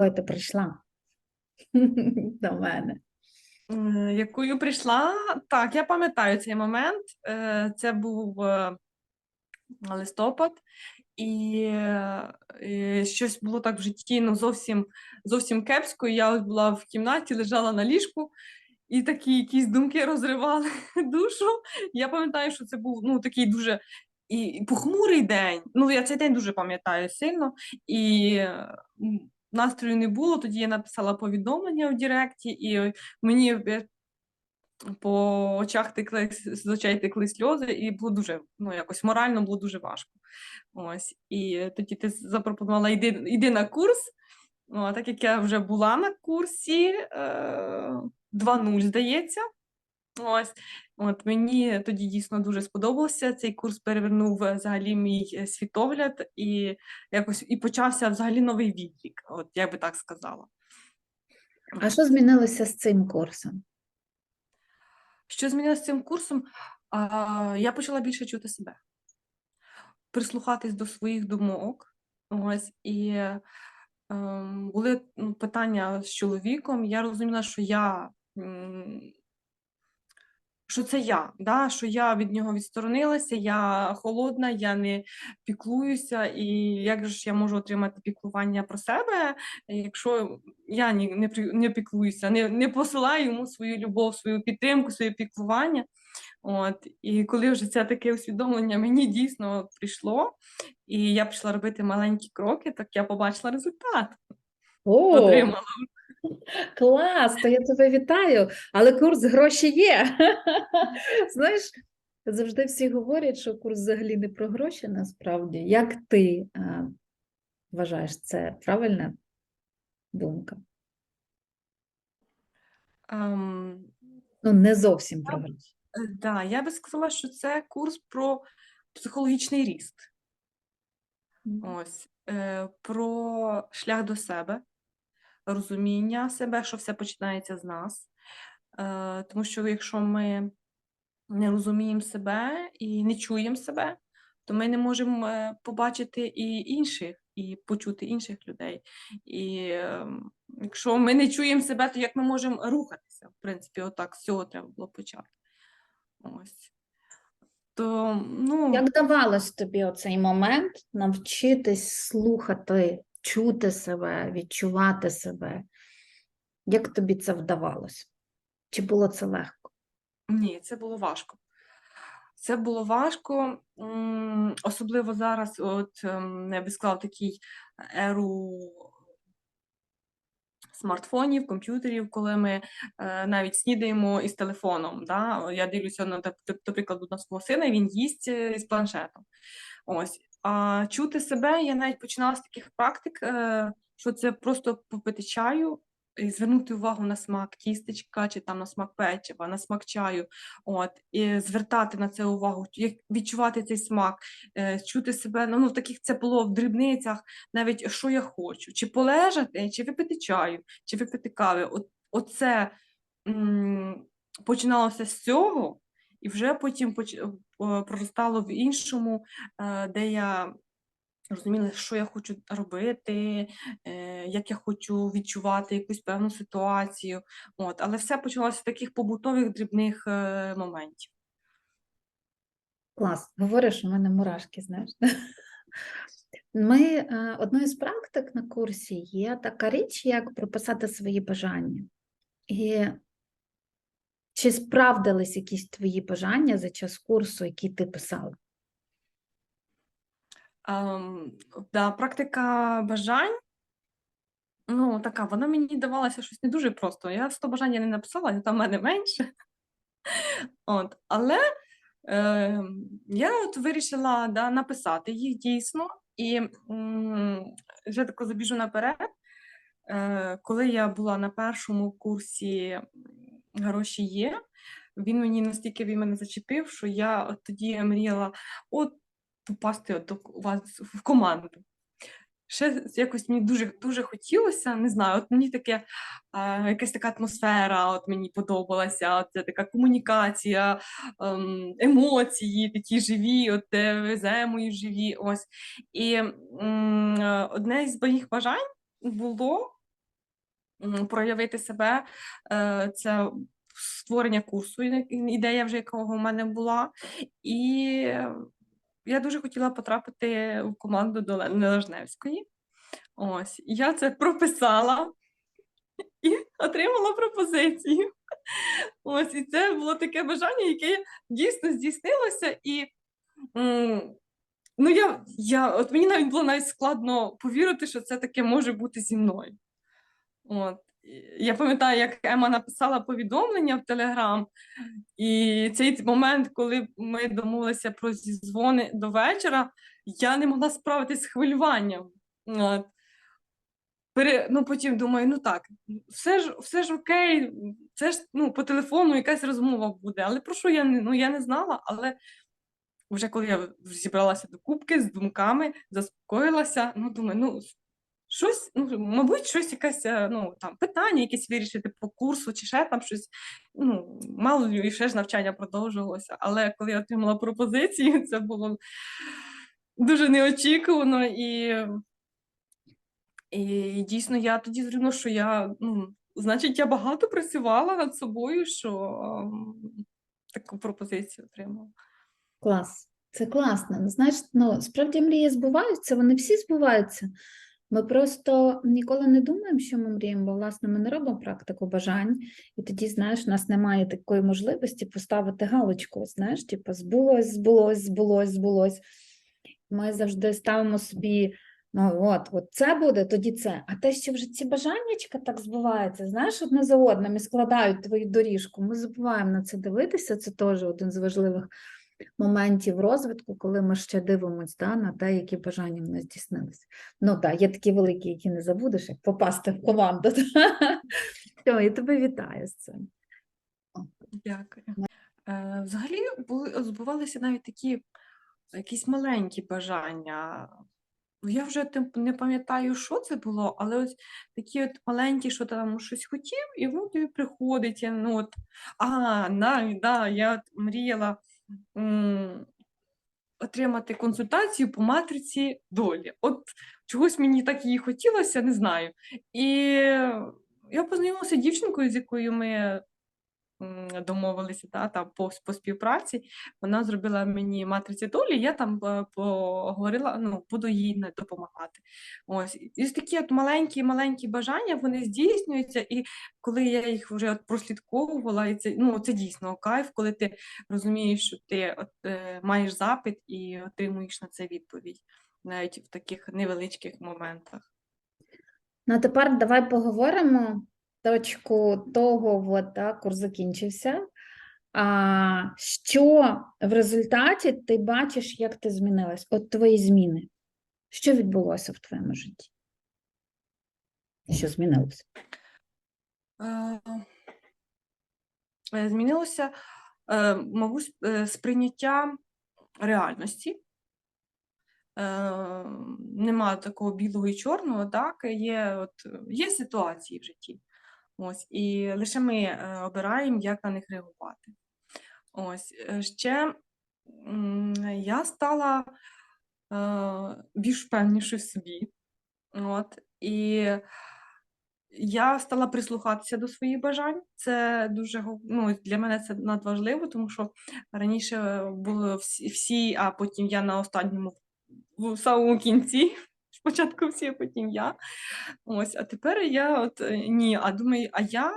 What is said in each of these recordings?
Коли ти прийшла до мене. Е, Якою прийшла? Так, я пам'ятаю цей момент. Е, Це був е, листопад, і щось було так в житті ну, зовсім, зовсім кепсько. Я ось була в кімнаті, лежала на ліжку, і такі якісь думки розривали душу. Я пам'ятаю, що це був ну, такий дуже і похмурий день. Ну, я цей день дуже пам'ятаю сильно. І настрою не було. Тоді я написала повідомлення в Директі, і мені е, по очах текли з очей текли сльози, і було дуже ну якось морально було дуже важко. Ось і тоді ти запропонувала йди, йди на курс. Ну, а так як я вже була на курсі е, 2.0, здається. Ось, от мені тоді дійсно дуже сподобався. Цей курс перевернув е, взагалі мій е, світогляд і якось і почався взагалі новий відлік. От я би так сказала. А що змінилося з цим курсом? Що змінилося з цим курсом? А, я почала більше чути себе, прислухатись до своїх думок. Ось, і ем, були ну, питання з чоловіком. Я розуміла, що я. м, Що це я, да? що я від нього відсторонилася, я холодна, я не піклуюся, і як же ж я можу отримати піклування про себе, якщо я ні- не, не піклуюся, не, не посилаю йому свою любов, свою підтримку, своє піклування. От, і коли вже це таке усвідомлення мені дійсно прийшло, і я почала робити маленькі кроки, так я побачила результат. О, Отримала. Клас! То я тебе вітаю, але курс гроші є. Знаєш, завжди всі говорять, що курс взагалі не про гроші насправді. Як ти е, вважаєш, це правильна думка? Ем, Ну, не зовсім про гроші. Е, Да, я би сказала, що це курс про психологічний ріст. Ось, е, про шлях до себе, розуміння себе, що все починається з нас. Е, тому що якщо ми не розуміємо себе і не чуємо себе, то ми не можемо е, побачити і інших, і почути інших людей. І е, якщо ми не чуємо себе, то як ми можемо рухатися? В принципі, отак з цього треба було почати. Ось. То, ну, Як давалось тобі оцей момент навчитись слухати, чути себе, відчувати себе? Як тобі це вдавалось? Чи було це легко? Ні, це було важко. Це було важко, особливо зараз, от ем, я би сказала, такий еру смартфонів, комп'ютерів, коли ми е, навіть снідаємо із телефоном. Да? Я дивлюся, на, до прикладу, на свого сина, він їсть е, із планшетом. Ось. А чути себе я навіть починала з таких практик, е, що це просто попити чаю і звернути увагу на смак тістечка, чи там на смак печива, на смак чаю, от, і звертати на це увагу, як відчувати цей смак, е, чути себе, ну, ну в таких це було в дрібницях, навіть що я хочу, чи полежати, чи випити чаю, чи випити кави. От, оце м, починалося з цього, і вже потім е, проростало в іншому, е, де я розуміла, що я хочу робити, е, як я хочу відчувати якусь певну ситуацію. От, але все почалося з таких побутових дрібних моментів. Клас, говориш, у мене мурашки, знаєш. Ми одною з практик на курсі є така річ, як прописати свої бажання. І чи справдились якісь твої бажання за час курсу, які ти писала? Ем, да, практика бажань. Ну, така, вона мені давалася щось не дуже просто. Я 100 бажань не написала, там в мене менше. От, але е, я от вирішила да, написати їх дійсно. І м, вже тако забіжу наперед. Е, коли я була на першому курсі гроші є, він мені настільки він мене зачепив, що я от тоді мріяла от попасти от у вас в команду. Ще якось мені дуже дуже хотілося, не знаю, от мені таке, а, якась така атмосфера, от мені подобалася, от ця така комунікація, ем, емоції такі живі, от веземо живі. Ось. І е, одне з моїх бажань було проявити себе. Е, Це створення курсу, ідея вже якого в мене була. І я дуже хотіла потрапити в команду до Лени Лежневської. Ось, я це прописала і отримала пропозицію. Ось, і це було таке бажання, яке дійсно здійснилося. І ну, я, я, от мені навіть було навіть складно повірити, що це таке може бути зі мною. От. Я пам'ятаю, як Ема написала повідомлення в Телеграм, і цей момент, коли ми домовилися про зізвони до вечора, я не могла справитися з хвилюванням. От. Пере... Ну, потім думаю, ну так, все ж, все ж окей, це ж ну, по телефону якась розмова буде. Але про що я не, ну, я не знала, але вже коли я зібралася до кубки з думками, заспокоїлася, ну думаю, ну щось, ну, мабуть, щось якесь е, ну, там, питання якесь вирішити по курсу, чи ще там щось. Ну, мало і ще ж навчання продовжувалося. Але коли я отримала пропозицію, це було дуже неочікувано і. І дійсно, я тоді зрозуміла, що я, ну, значить, я багато працювала над собою, що ем, таку пропозицію отримала. Клас. Це класно. Знаєш, ну, справді мрії збуваються, вони всі збуваються. Ми просто ніколи не думаємо, що ми мріємо, бо, власне, ми не робимо практику бажань, і тоді, знаєш, у нас немає такої можливості поставити галочку, знаєш, типу, збулось, збулось, збулось, збулось. Ми завжди ставимо собі, ну от, от це буде, тоді це. А те, що вже ці бажаннячка так збуваються, знаєш, одне за одним і складають твою доріжку. Ми забуваємо на це дивитися. Це теж один з важливих моментів розвитку, коли ми ще дивимося да, на те, які бажання в нас здійснилися. Ну так, є такі великі, які не забудеш, як попасти в команду. Все, я тебе вітаю з цим. Дякую. Е, взагалі були, збувалися навіть такі якісь маленькі бажання. Я вже не пам'ятаю, що це було, але ось такі от маленькі, що ти там щось хотів, і воно тобі приходить. я, Ну, от, а, навіть, да, я от мріяла отримати консультацію по матриці долі. От чогось мені так її хотілося, не знаю. І я познайомилася з дівчинкою, з якою ми домовилися да, там, по, по співпраці. Вона зробила мені матриці долі, я там е, поговорила, ну, буду їй допомагати. Ось. І такі от маленькі-маленькі бажання вони здійснюються, і коли я їх вже от прослідковувала, і це, ну, це дійсно кайф, коли ти розумієш, що ти от, е, маєш запит і отримуєш на це відповідь, навіть в таких невеличких моментах. Ну, а тепер давай поговоримо точку того, от, да, курс закінчився. А, що в результаті ти бачиш, як ти змінилась? От твої зміни. Що відбулося в твоєму житті? Що змінилося? Е, е, Змінилося, е, мабуть, сприйняття реальності. Нема такого білого і чорного, так, є, от, є ситуації в житті. Ось, і лише ми е, обираємо, як на них реагувати. Ось, е, ще я стала е, більш впевнішою в собі. От, і я стала прислухатися до своїх бажань. Це дуже ну, для мене це надважливо, тому що раніше були всі, а потім я на останньому в самому кінці. Спочатку всі, а потім я. Ось, а тепер я от е, ні, а думаю, а я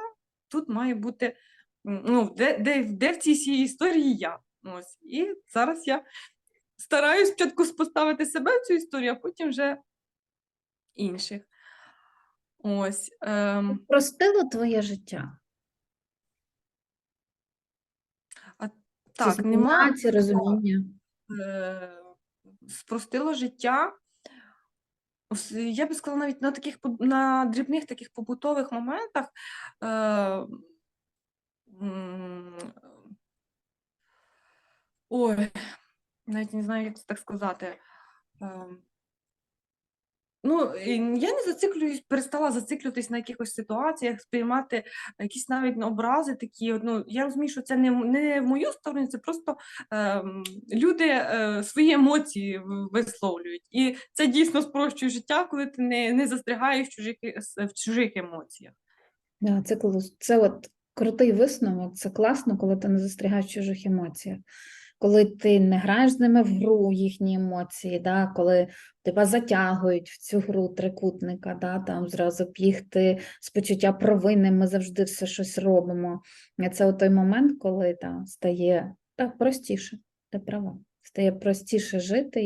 тут маю бути, ну, де, де, де в цій всій історії я? Ось. І зараз я стараюсь спочатку поставити себе в цю історію, а потім вже інших. Ось. Ем, Простило твоє життя? Ці так, знання, нема ці розуміння. е, спростило життя. Я би сказала, навіть на таких на дрібних таких побутових моментах. Е, ой, навіть не знаю, як це так сказати. Е, Ну, я не зациклююсь, перестала зациклюватись на якихось ситуаціях, сприймати якісь навіть ну, образи такі. Ну, я розумію, що це не, не в мою сторону, це просто ем, люди е, свої емоції висловлюють. І це дійсно спрощує життя, коли ти не, не застрягаєш в чужих, е, в чужих емоціях. Да, це, це от крутий висновок, це класно, коли ти не застрягаєш в чужих емоціях. Коли ти не граєш з ними в гру їхні емоції, да, коли тебе затягують в цю гру трикутника, да, там зразу бігти з почуття провини, ми завжди все щось робимо. Це той момент, коли та, стає так, простіше, ти права, стає простіше жити